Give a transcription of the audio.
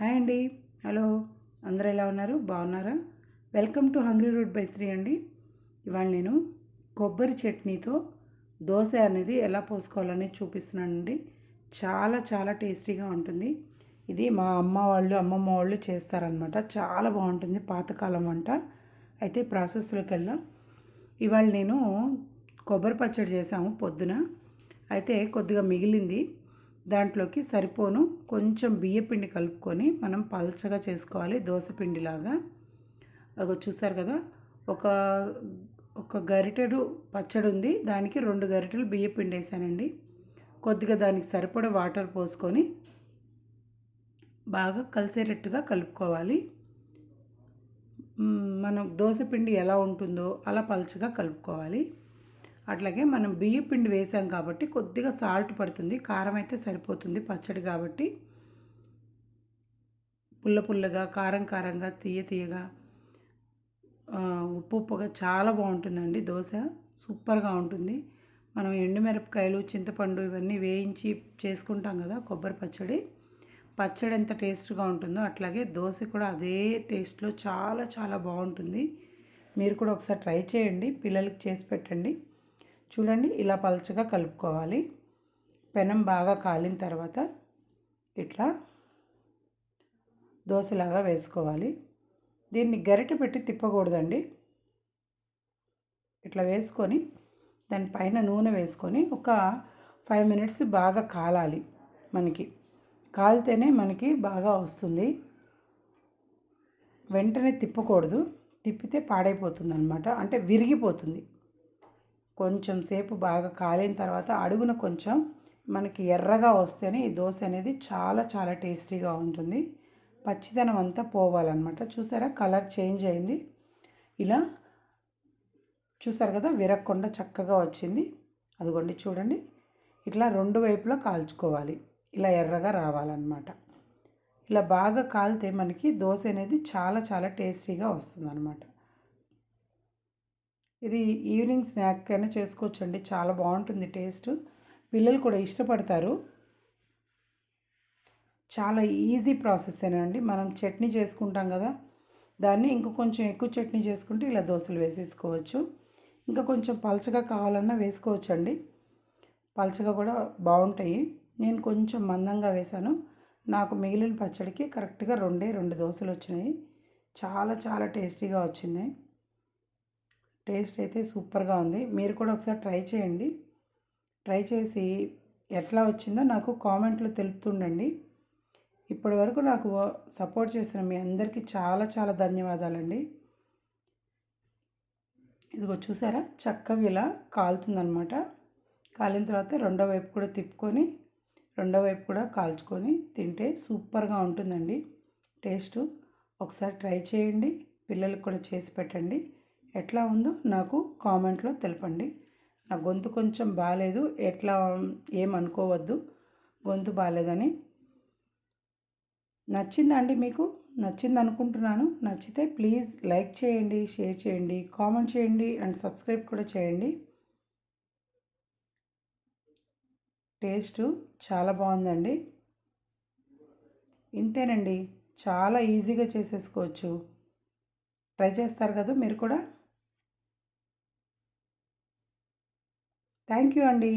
Hi అండి. Hello. అందరూ ఎలా ఉన్నారు? బాగున్నారా? Welcome to hungry root by Sri అండి. ఇవాళ నేను కొబ్బరి చట్నీతో దోశ అనేది ఎలా పోసుకోవాలని చూపిస్తున్నానండి. చాలా చాలా టేస్టీగా ఉంటుంది. ఇది మా అమ్మ వాళ్ళు అమ్మమ్మ వాళ్ళు చేస్తారనమాట చాలా బాగుంటుంది పాతకాలం వంట. అయితే ప్రాసెస్లోకి వెళ్దాం. ఇవాళ నేను కొబ్బరి పచ్చడి చేసాము పొద్దున. అయితే కొద్దిగా మిగిలింది. దాంట్లోకి సరిపోను. కొంచెం బియ్యపిండి కలుపుకొని మనం పల్చగా చేసుకోవాలి. దోశపిండిలాగా అగో చూసారు కదా? ఒక ఒక గరిటెడు పచ్చడి ఉంది. దానికి రెండు గరిటెలు బియ్యపిండి వేసానండి. కొద్దిగా దానికి సరిపడ వాటర్ పోసుకొని బాగా కలిసేటట్టుగా కలుపుకోవాలి. మనం దోశ పిండి ఎలా ఉంటుందో అలా పలుచగా కలుపుకోవాలి. అట్లాగే మనం బియ్య పిండి వేసాం కాబట్టి కొద్దిగా సాల్ట్ పడుతుంది కారం అయితే సరిపోతుంది పచ్చడి కాబట్టి. పుల్ల పుల్లగా కారం కారంగా తీయ తీయగా ఉప్పు ఉప్పుగా చాలా బాగుంటుందండి. దోశ సూపర్గా ఉంటుంది. మనం ఎండుమిరపకాయలు చింతపండు ఇవన్నీ వేయించి చేసుకుంటాం కదా కొబ్బరి పచ్చడి. పచ్చడి ఎంత టేస్ట్గా ఉంటుందో అట్లాగే దోశ కూడా అదే టేస్ట్లో చాలా చాలా బాగుంటుంది. మీరు కూడా ఒకసారి ట్రై చేయండి. పిల్లలకి చేసి పెట్టండి. చూడండి ఇలా పలచగా కలుపుకోవాలి. పెనం బాగా కాలిన తర్వాత ఇట్లా దోశలాగా వేసుకోవాలి. దీన్ని గరిటె పెట్టి తిప్పకూడదండి. ఇట్లా వేసుకొని దానిపైన నూనె వేసుకొని ఒక ఫైవ్ మినిట్స్ బాగా కాలాలి మనకి. కాలితేనే మనకి బాగా వస్తుంది. వెంటనే తిప్పకూడదు. తిప్పితే పాడైపోతుంది అనమాట అంటే విరిగిపోతుంది. కొంచెం సేపు బాగా కాలిన తర్వాత అడుగున కొంచెం మనకి ఎర్రగా వస్తేనే ఈ దోశ అనేది చాలా చాలా టేస్టీగా ఉంటుంది. పచ్చిదనం అంతా పోవాలన్నమాట. చూసారా? కలర్ చేంజ్ అయింది. ఇలా చూసారు కదా? విరక్కుండా చక్కగా వచ్చింది. అదిగోండి చూడండి. ఇట్లా రెండు వైపులా కాల్చుకోవాలి. ఇలా ఎర్రగా రావాలన్నమాట. ఇలా బాగా కాలితే మనకి దోశ అనేది చాలా చాలా టేస్టీగా వస్తుంది అనమాట ఇది ఈవినింగ్ స్నాక్ అయినా చేసుకోవచ్చండి. చాలా బాగుంటుంది టేస్ట్. పిల్లలు కూడా ఇష్టపడతారు. చాలా ఈజీ ప్రాసెస్ అండి? మనం చట్నీ చేసుకుంటాం కదా. దాన్ని ఇంకా కొంచెం ఎక్కువ చట్నీ చేసుకుంటే ఇలా దోశలు వేసేసుకోవచ్చు. ఇంకా కొంచెం పలచగా కావాలన్నా వేసుకోవచ్చు అండి పలచగా కూడా బాగుంటాయి. నేను కొంచెం మందంగా వేశాను. నాకు మిగిలిన పచ్చడికి కరెక్ట్గా రెండే రెండు దోశలు వచ్చినాయి. చాలా చాలా టేస్టీగా వచ్చింది. టేస్ట్ అయితే సూపర్గా ఉంది. మీరు కూడా ఒకసారి ట్రై చేయండి. ట్రై చేసి ఎట్లా వచ్చిందో నాకు కామెంట్లో తెలుపుతుండండి. ఇప్పటి వరకు నాకు సపోర్ట్ చేసిన మీ అందరికీ చాలా చాలా ధన్యవాదాలండి. ఇదిగో చూసారా? చక్కగా ఇలా కాలుతుందనమాట కాలిన తర్వాత రెండో వైపు కూడా తిప్పుకొని రెండో వైపు కూడా కాల్చుకొని తింటే సూపర్గా ఉంటుందండి. టేస్ట్. ఒకసారి ట్రై చేయండి. పిల్లలకు కూడా చేసి పెట్టండి. ఎట్లా ఉందో నాకు కామెంట్లో తెలపండి. నా గొంతు కొంచెం బాగాలేదు ఎట్లా ఏమనుకోవద్దు గొంతు బాగాలేదని. నచ్చిందా అండి మీకు? నచ్చింది అనుకుంటున్నాను. నచ్చితే ప్లీజ్ లైక్ చేయండి షేర్ చేయండి కామెంట్ చేయండి అండ్ సబ్స్క్రైబ్ కూడా చేయండి. టేస్ట్ చాలా బాగుందండి. ఇంతేనండి. చాలా ఈజీగా చేసేసుకోవచ్చు. ట్రై చేస్తారు కదా మీరు కూడా? థ్యాంక్ యూ అండి